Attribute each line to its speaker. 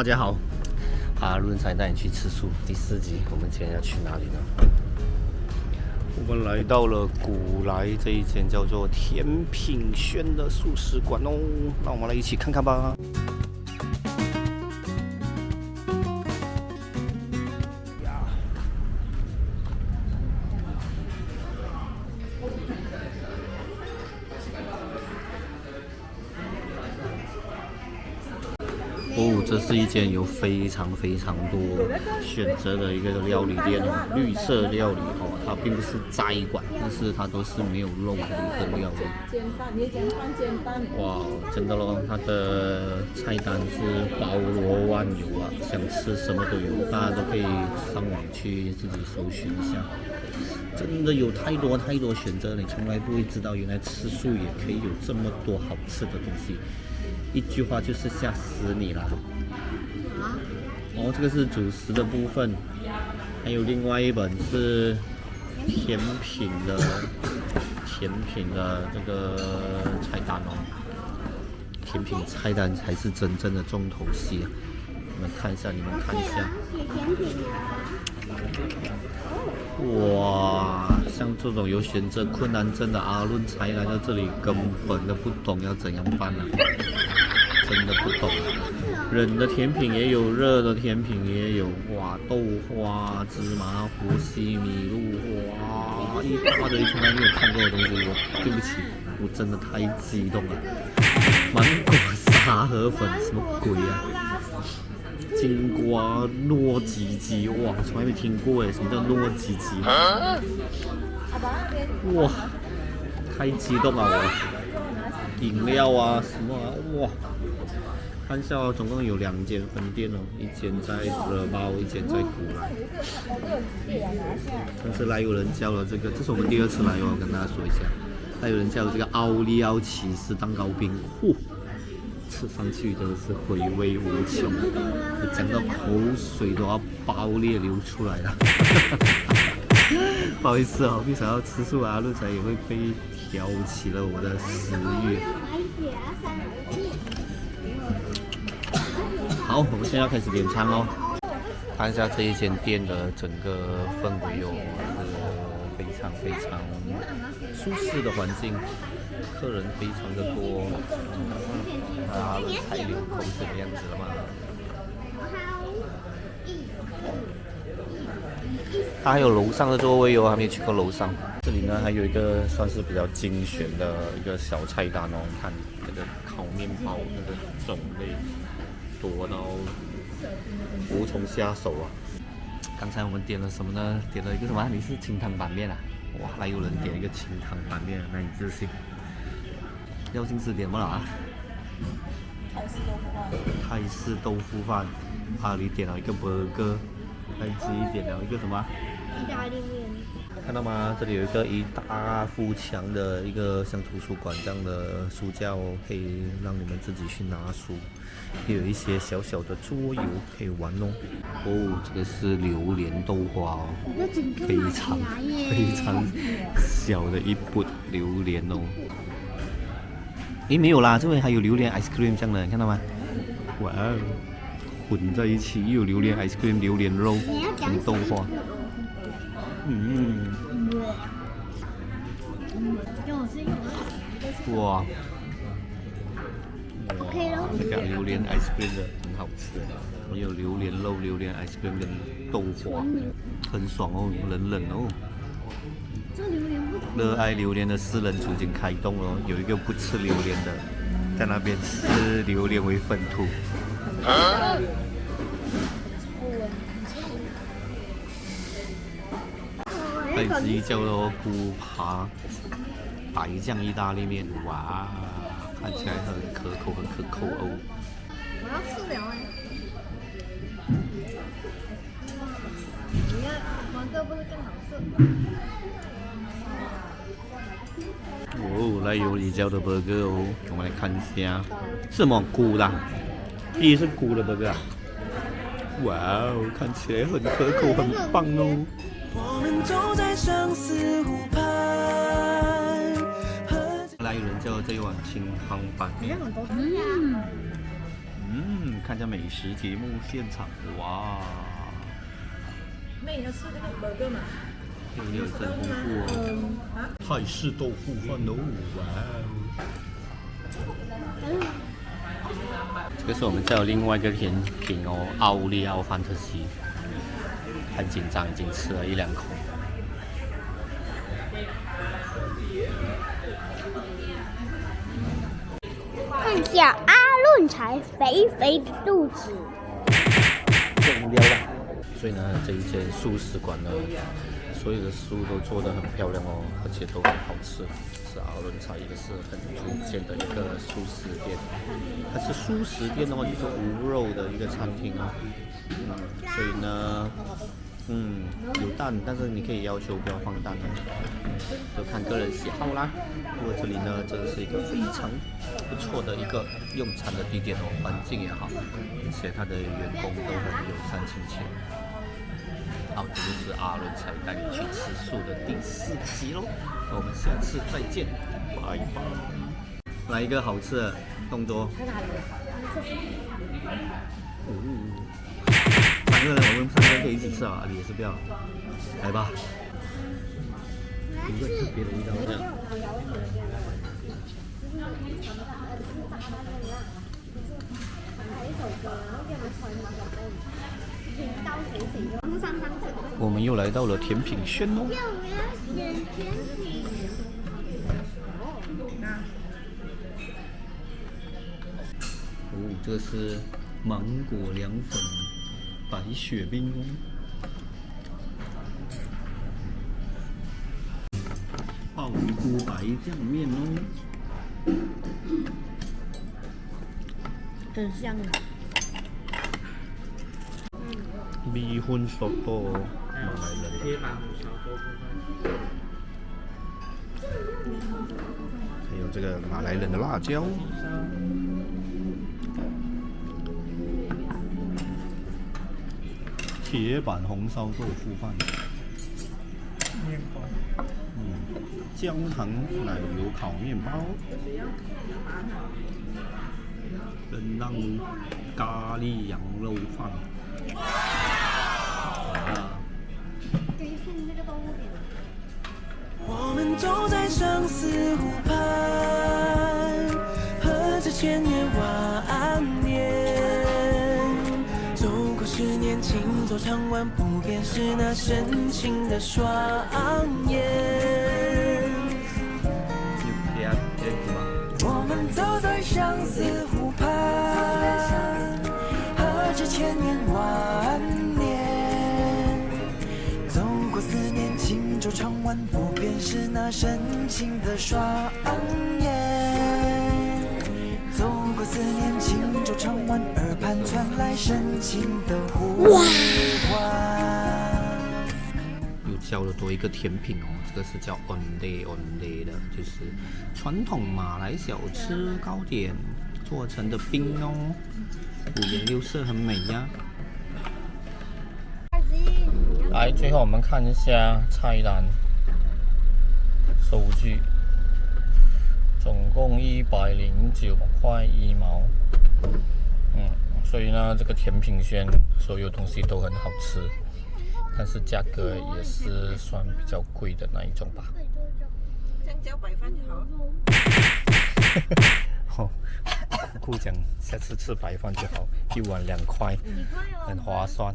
Speaker 1: 大家好，阿伦才带你去吃素第四集，我们今天要去哪里呢？我们来到了古来这一间叫做甜品轩的素食馆哦，那我们来一起看看吧。是一间有非常非常多选择的一个料理店哦，绿色料理哦，它并不是斋馆，但是它都是没有肉的一个料理。哇，真的咯，它的菜单是包罗万有啊，想吃什么都有，大家都可以上网去自己搜寻一下。真的有太多太多选择，你从来不会知道，原来吃素也可以有这么多好吃的东西。一句话就是吓死你了。哦，这个是主食的部分，还有另外一本是甜品的甜品的这个菜单哦。甜品菜单才是真正的重头戏，你们看一下，你们看一下。哇，像这种有选择困难症的阿伦才来到这里，根本都不懂要怎样办啊！真的不懂。冷的甜品也有，热的甜品也有。哇，豆花、芝麻糊、西米露，哇，一大堆从来没有看过的东西。我对不起，我真的太激动了。芒果河粉，什么鬼啊？金瓜糯叽叽，哇，从来没听过哎，什么叫糯叽叽？哇，太激动了我！饮料啊，什么啊，哇！看一下哦，总共有两间分店哦，一间在热包，一间在古来。上次来有人叫了这个，这是我们第二次来哦，跟大家说一下，还有人叫了这个奥利奥起司蛋糕冰，嚯！吃上去真的是回味无穷，讲到口水都要爆裂流出来了。不好意思哦，为啥要吃素啊？路仔也会被挑起了我的食欲。好，我们现在开始点餐喽。看一下这一间店的整个氛围哦，常非常舒适的环境，客人非常的多。啊，菜流口水的样子了吗？它还有楼上的座位哦，还没有去过楼上。这里呢，还有一个算是比较精选的一个小菜单哦。看这个烤面包，那个种类多到无从下手啊。刚才我们点了什么呢？点了一个什么？你是清汤板面啊？哇，还有人点一个清汤板面，难以置信。要心思点不了啊？
Speaker 2: 泰式豆腐饭。
Speaker 1: 泰式豆腐饭，阿里点了一个 burger，还自己点了一个什么？
Speaker 3: 意大利面。
Speaker 1: 看到吗？这里有一个一大幅墙的一个像图书馆这样的书架哦，可以让你们自己去拿书，也有一些小小的桌游可以玩哦。哦，这个是榴莲豆花哦，非常非常小的一뿌榴莲哦。诶，没有啦，这边还有榴莲 ice cream 这样的，你看到吗？哇哦，混在一起，又有榴莲 ice cream、榴莲肉跟豆花。嗯。哇。这个榴莲 ice cream 的很好吃，还有榴莲肉、榴莲 ice cream 跟豆花，很爽哦，冷冷哦。热爱榴莲的私人组已经开动了，有一个不吃榴莲的，在那边吃榴莲为粪土。还有一叫做菇扒白酱意大利面，哇，看起来很可口，很可口哦。
Speaker 3: 我要吃了哎。你看，黄色不是更好吃？
Speaker 1: 哦，来有你叫的 burger 哦，我们来看一下，什么菇的？第一是菇的 burger 啊！哇哦，看起来很可口，很棒哦。来有人叫这一碗清汤板面，
Speaker 3: 嗯，
Speaker 1: 嗯，看一下美食节目现场，哇，
Speaker 2: 那，你要吃这个 burger 吗？
Speaker 1: 料料真丰富哦。
Speaker 2: 嗯，啊，
Speaker 1: 泰式豆腐饭哦，哇哦！这个是我们再有另外一个甜品哦，奥利奥范特西，很紧张，已经吃了一两口。
Speaker 3: 看一下阿论才肥肥的肚子，
Speaker 1: 中标了。所以呢，这一间素食馆呢，所有的食物都做得很漂亮哦，而且都很好吃。是阿伦茶，也是很出现的一个素食店。它是素食店的话，就是无肉的一个餐厅哦。嗯，所以呢，嗯，有蛋，但是你可以要求不要放蛋哦，就看个人喜好啦。不过这里呢，真的是一个非常不错的一个用餐的地点哦，环境也好，而且它的员工都很友善亲切。好，这就是阿伦才带你去吃素的第四集喽，那我们下次再见，拜拜。来一个好吃的动作。哦，三个人，我们三个人可以一起吃啊，你也是不要，来吧。有个特别的味道，这样。我们又来到了甜品轩哦。哦，这是芒果凉粉白雪冰哦。鲍鱼菇白酱面哦。
Speaker 3: 很香的。
Speaker 1: 米粉熟多马来人的，还有这个马来人的辣椒。铁板红烧豆腐饭。嗯，焦糖奶油烤面包。冷浪咖喱羊肉饭。啊，
Speaker 4: 我们走在相思湖畔，喝着千年晚年。走过十年，轻舟长晚，不变是那深情的双眼。我们走在相思湖畔，喝着千年晚轻舟长晚，不变是那深情的双眼。走过思念，轻舟长晚，耳畔传来深情的呼唤。
Speaker 1: 又教了多一个甜品哦，这个是叫 onde onde 的，就是传统马来小吃糕点做成的冰哦，五颜六色，很美呀。
Speaker 3: 二十一，
Speaker 1: 来，最后我们看一下菜单收据，总共一百零九块一毛。嗯，所以呢，这个甜品轩所有东西都很好吃，但是价格也是算比较贵的那一种吧。
Speaker 2: 香蕉白饭就好。
Speaker 1: 哦，酷讲下次吃白饭就好，一碗两块，很划算。